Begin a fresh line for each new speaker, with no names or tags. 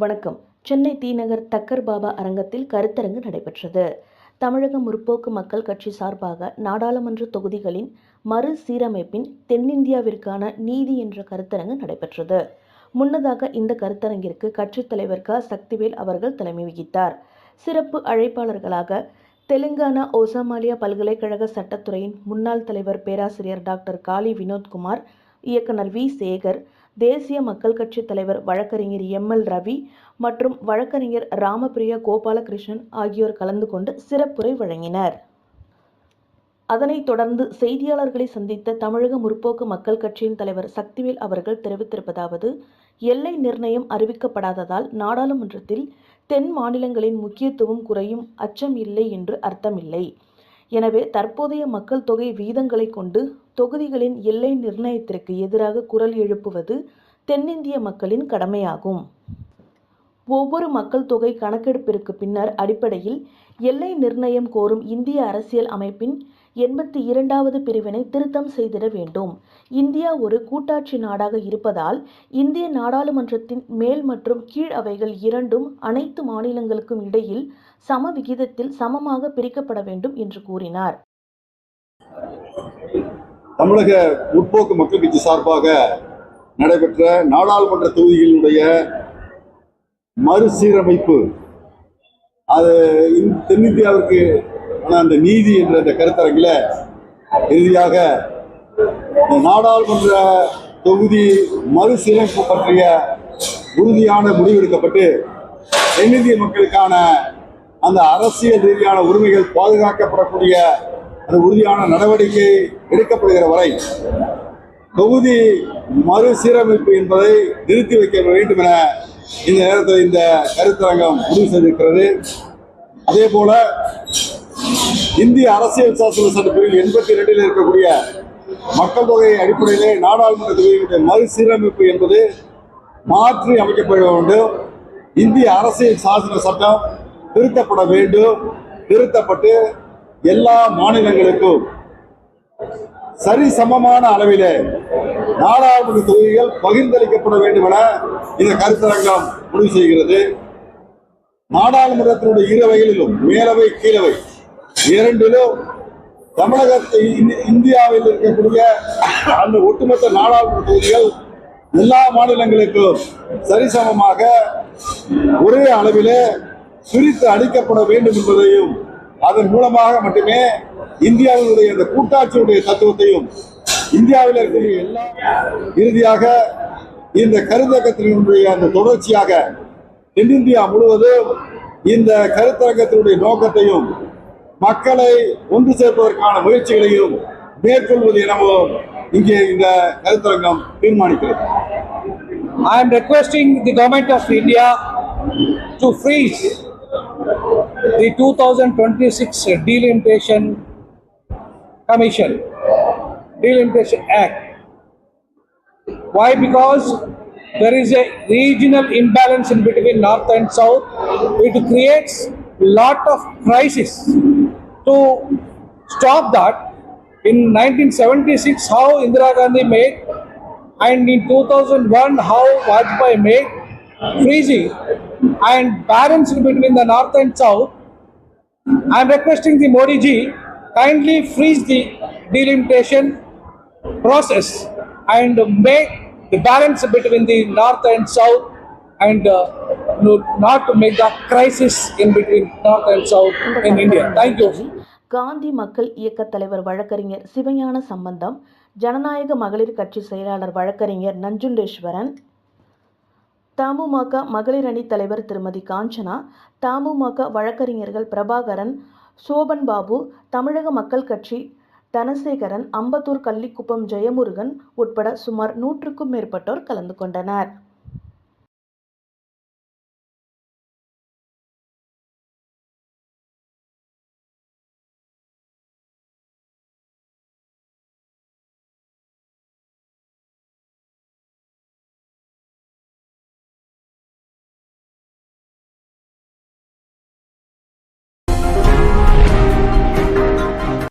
வணக்கம். சென்னை தீநகர் தக்கர் பாபா அரங்கத்தில் கருத்தரங்கு நடைபெற்றது. தமிழக முற்போக்கு மக்கள் கட்சி சார்பாக நாடாளுமன்ற தொகுதிகளின் மறு சீரமைப்பின் தென்னிந்தியாவிற்கான நீதி என்ற கருத்தரங்கு நடைபெற்றது. முன்னதாக இந்த கருத்தரங்கிற்கு கட்சித் தலைவர் க. சக்திவேல் அவர்கள் தலைமை வகித்தார். சிறப்பு அழைப்பாளர்களாக தெலுங்கானா ஓசாமாலியா பல்கலைக்கழக சட்டத்துறையின் முன்னாள் தலைவர் பேராசிரியர் டாக்டர் காளி வினோத்குமார் இயக்குனர் வி. சேகர் தேசிய மக்கள் கட்சி தலைவர் வழக்கறிஞர் எம் எல் ரவி மற்றும் வழக்கறிஞர் ராமபிரியா கோபாலகிருஷ்ணன் ஆகியோர் கலந்து கொண்டு சிறப்புரை வழங்கினர். அதனைத் தொடர்ந்து செய்தியாளர்களை சந்தித்த தமிழக முற்போக்கு மக்கள் கட்சியின் தலைவர் சக்திவேல் அவர்கள் தெரிவித்திருப்பதாவது எல்லை நிர்ணயம் அறிவிக்கப்படாததால் நாடாளுமன்றத்தில் தென் மாநிலங்களின் முக்கியத்துவம் குறையும் அச்சம் இல்லை என்று அர்த்தமில்லை. எனவே தற்போதைய மக்கள் தொகை வீதங்களை கொண்டு தொகுதிகளின் எல்லை நிர்ணயத்திற்கு எதிராக குரல் எழுப்புவது தென்னிந்திய மக்களின் கடமையாகும். ஒவ்வொரு மக்கள் தொகை கணக்கெடுப்பிற்கு பின்னர் அடிப்படையில் எல்லை நிர்ணயம் கோரும் இந்திய அரசியல் அமைப்பின் எண்பத்தி இரண்டாவது பிரிவினை திருத்தம் செய்திட வேண்டும். இந்தியா ஒரு கூட்டாட்சி நாடாக இருப்பதால் இந்திய நாடாளுமன்றத்தின் மேல் மற்றும் கீழ் அவைகள் இரண்டும் அனைத்து மாநிலங்களுக்கும் இடையில் சம விகிதத்தில் சமமாக பிரிக்கப்பட வேண்டும் என்று கூறினார்.
தமிழக முற்போக்கு மக்கள் கட்சி சார்பாக நடைபெற்ற நாடாளுமன்ற தொகுதிகளினுடைய மறுசீரமைப்பு. அது தென்னிந்தியாவிற்கு ஆன அந்த நீதி என்ற அந்த கருத்தரங்கில் இறுதியாக இந்த நாடாளுமன்ற தொகுதி மறுசீரமைப்பு பற்றிய உறுதியான முடிவெடுக்கப்பட்டு தென்னிந்திய மக்களுக்கான அந்த அரசியல் ரீதியான உரிமைகள் பாதுகாக்கப்படக்கூடிய அந்த உறுதியான நடவடிக்கை எடுக்கப்படுகிற வரை தொகுதி மறுசீரமைப்பு என்பதை நிறுத்தி வைக்க வேண்டும் என இந்த நேரத்தில் இந்த கருத்தரங்கம் முடிவு செய்திருக்கிறது. அதே போல இந்திய அரசியல் சாசன சட்டப்பிரிவு எண்பத்தி ரெண்டில் இருக்கக்கூடிய மக்கள் தொகை அடிப்படையிலே நாடாளுமன்ற தொகுதிகளுடைய மறுசீரமைப்பு என்பது மாற்றி அமைக்கப்பட வேண்டும். இந்திய அரசியல் சாசன சட்டம் திருத்தப்பட வேண்டும். திருத்தப்பட்டு எல்லா மாநிலங்களுக்கும் சரிசமமான அளவிலே நாடாளுமன்ற தொகுதிகள் பகிர்ந்தளிக்கப்பட வேண்டும் என இந்த கருத்தரங்கம் முடிவு செய்கிறது. நாடாளுமன்றத்தினுடைய இரு மேலவை கீழவை இரண்டிலும் தமிழகத்தை இந்தியாவில் இருக்கக்கூடிய அந்த ஒட்டுமொத்த நாடாளுமன்ற தொகுதிகள் எல்லா மாநிலங்களுக்கும் சரிசமமாக ஒரே அளவிலே பிரித்து அளிக்கப்பட வேண்டும் என்பதையும் அதன் மூலமாக மட்டுமே இந்தியாவினுடைய அந்த கூட்டாட்சியுடைய தத்துவத்தையும் இந்தியாவில் இருக்கக்கூடிய எல்லா இறுதியாக இந்த கருத்தரங்கத்தினுடைய அந்த தொடர்ச்சியாக தென்னிந்தியா முழுவதும் இந்த கருத்தரங்கத்தினுடைய நோக்கத்தையும் மக்களை ஒன்று சேர்ப்பதற்கான முயற்சிகளையும் மேற்கொள்வது எனவும் இங்கே இந்த கருத்தரங்கம் தீர்மானிக்கிறது.
I am requesting the government of India to freeze the two thousand twenty six delimitation Commission, Delimitation Act. Why? Because there is a regional imbalance in between North and South. It creates lot of crisis. To stop that, in 1976, how Indira Gandhi made and in 2001 how Vajpayee made freezing and balance between the north and south. I am requesting the Modi ji kindly freeze the delimitation process and make the balance between the north and south and uh, no- not to make the crisis in between north and south in India. Thank you.
Gandhi மக்கள் இயக்க தலைவர் வழக்கறிஞர் சிவஞான சம்பந்தம் ஜனநாயக மகளிர் கட்சி செயலாளர் வழக்கறிஞர் நஞ்சுண்டேஸ்வரன் தமுமக மகளிர் அணி தலைவர் திருமதி காஞ்சனா தமுமக வழக்கறிஞர்கள் பிரபாகரன் சோபன் பாபு தமிழக மக்கள் கட்சி தனசேகரன் அம்பத்தூர் கள்ளிக்குப்பம் ஜெயமுருகன் உட்பட சுமார் நூற்றுக்கும் மேற்பட்டோர் கலந்து கொண்டனர்.